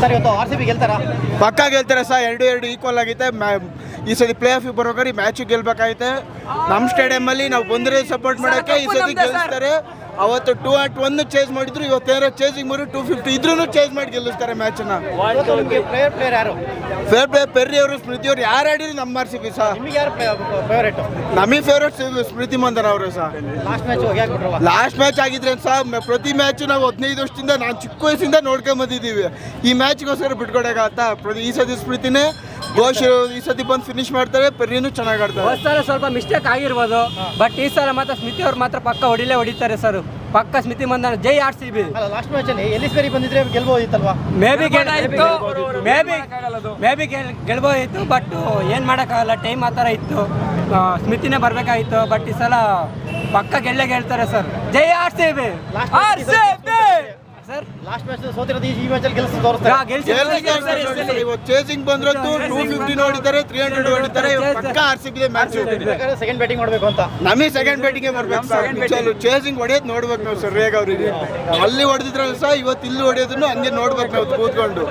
Sir ಇವತ್ತು R ಪಕ್ಕ ಗೆಲ್ತಾರೆ ಸರ್ ಎರಡು ಎರಡು ಈಕ್ವಲ್ ಆಗೈತೆ ಈ ಸತಿ ಪ್ಲೇ ಆಫ್ ಬರೋಕರಿ ಮ್ಯಾಚ್ ಗೆಲ್ಬೇಕಾಗೈತೆ. ನಮ್ಮ ಸ್ಟೇಡಿಯಂ ಅಲ್ಲಿ ನಾವು ಬಂದ್ರೆ ಸಪೋರ್ಟ್ ಮಾಡೋಕೆ ಈ ಸತಿ ಗೆಲ್ತಾರೆ ಅವತ್ತು ಟೂ ಆಟ್ ಒನ್ ಚೇಂಜ್ ಮಾಡಿದ್ರು ಇವತ್ತೇನಾರ ಚೇಂಜಿಂಗ್ ಮೂರು ಟೂ ಫಿಫ್ಟಿ ಇದ್ರೂ ಚೇಂಜ್ ಮಾಡಿ ಗೆಲ್ಲಿಸ್ತಾರೆ ಮ್ಯಾಚನ್ನ ಇವತ್ತು ನಿಮಗೆ ಪ್ಲೇಯರ್ ಪ್ಲೇಯರ್ ಯಾರು? ಫೇರ್ ಪ್ಲೇಯರ್ ಪೆರ್ರಿ ಅವರು ಸ್ಮೃತಿ ಅವರು ಯಾರು ಆಡಿದ್ರು ನಮ್ಮ ಆರ್ ಸಿ ಬಿ ಸಹ ನಿಮಗೆ ಯಾರು ಫೇವರೇಟ್ ನಮಗೆ ಫೇವ್ರೇಟ್ ಸ್ಮೃತಿ ಮಂದನ್ ಅವರು ಸಹ ಲಾಸ್ಟ್ ಮ್ಯಾಚ್ ಲಾಸ್ಟ್ ಮ್ಯಾಚ್ ಆಗಿದ್ರೆ ಸರ್ ಪ್ರತಿ ಮ್ಯಾಚ್ ನಾವು ಹದಿನೈದು ವರ್ಷದಿಂದ ನಾನು ಚಿಕ್ಕ ವಯಸ್ಸಿಂದ ನೋಡ್ಕೊಂಡ್ ಬಂದಿದ್ದೀವಿ. ಈ ಮ್ಯಾಚ್ಗೋಸ್ಕರ ಬಿಟ್ಕೊಡಕ್ಕಾಗತ್ತಾ ಪ್ರತಿ ಈ ಸತಿ ಸ್ಮೃತಿನೇ ಘೋಷ್ ಈ ಸತಿ ಬಂದು ಫಿನಿಶ್ ಮಾಡ್ತಾರೆ ಪೆರಿನು ಚೆನ್ನಾಗಿ ಆಡ್ತಾರೆ. ಹೊಸ ಸಲ ಸ್ವಲ್ಪ ಮಿಸ್ಟೇಕ್ ಆಗಿರ್ಬೋದು ಬಟ್ ಈ ಸಲ ಮಾತ್ರ ಸ್ಮಿತಿ ಅವ್ರು ಮಾತ್ರ ಪಕ್ಕ ಹೊಡಿಲೇ ಹೊಡಿತಾರೆ ಸರ್ ಪಕ್ಕ ಸ್ಮಿತಿ ಮಂದನ ಜೈ ಆರ್ ಸಿ ಬಿ. ಅಲ್ಲ ಲಾಸ್ಟ್ ಮ್ಯಾಚ್ ಅಲ್ಲಿ ಎಲ್ಲಿ ಬೇರೆ ಬಂದಿದ್ರೆ ಗೆಲ್ಬೋದಿತ್ತಲ್ವಾ? May be may be may be ಗೆಲ್ಬೋದಿತ್ತು. ಬಟ್ ಏನು ಮಾಡೋಕ್ಕಾಗಲ್ಲ ಟೈಮ್ ಆ ಥರ ಇತ್ತು. ಸ್ಮಿತಿನೇ ಬರಬೇಕಾಗಿತ್ತು ಬಟ್ ಈ ಸಲ ಪಕ್ಕ ಗೆಲ್ಲೇ ಗೆಲ್ತಾರೆ ಸರ್ ಜೈ R C B. R C B. ಸೋತಿರೋದು ಈ ಮ್ಯಾಚ್ ಅಲ್ಲಿ ಗೆಲ್ಸ್ ತೋರಿಸ್ತಾರೆ. ಗೆಲ್ಸಿ ಇವತ್ತು ಚೇಸಿಂಗ್ ಬಂದ್ರದ್ದು ಟೂ ಫಿಫ್ಟಿ ನೋಡಿದ್ದಾರೆ ತ್ರೀ ಹಂಡ್ರೆಡ್ ಹೊಡಿತಾರೆ ಪಕ್ಕ R C B match second batting ಮಾಡಬೇಕು ಅಂತ. ನಮಗೆ ಸೆಕೆಂಡ್ ಬ್ಯಾಟಿಂಗ್ ಬರ್ಬೇಕು ಸರ್. ಚೇಸಿಂಗ್ ಹೊಡೆಯೋದು ನೋಡ್ಬೇಕು ನಾವು ಸರ್ ರೇಗ್ ಅವ್ರಿಗೆ ಅಲ್ಲಿ ಹೊಡೆದಿದ್ರಲ್ಲ ಸಹ ಇವತ್ತು ಇಲ್ಲಿ ಹೊಡೆಯೋದನ್ನು ಹಂಗೆ ನೋಡ್ಬೇಕು ನಾವು ಕೂತ್ಕೊಂಡು.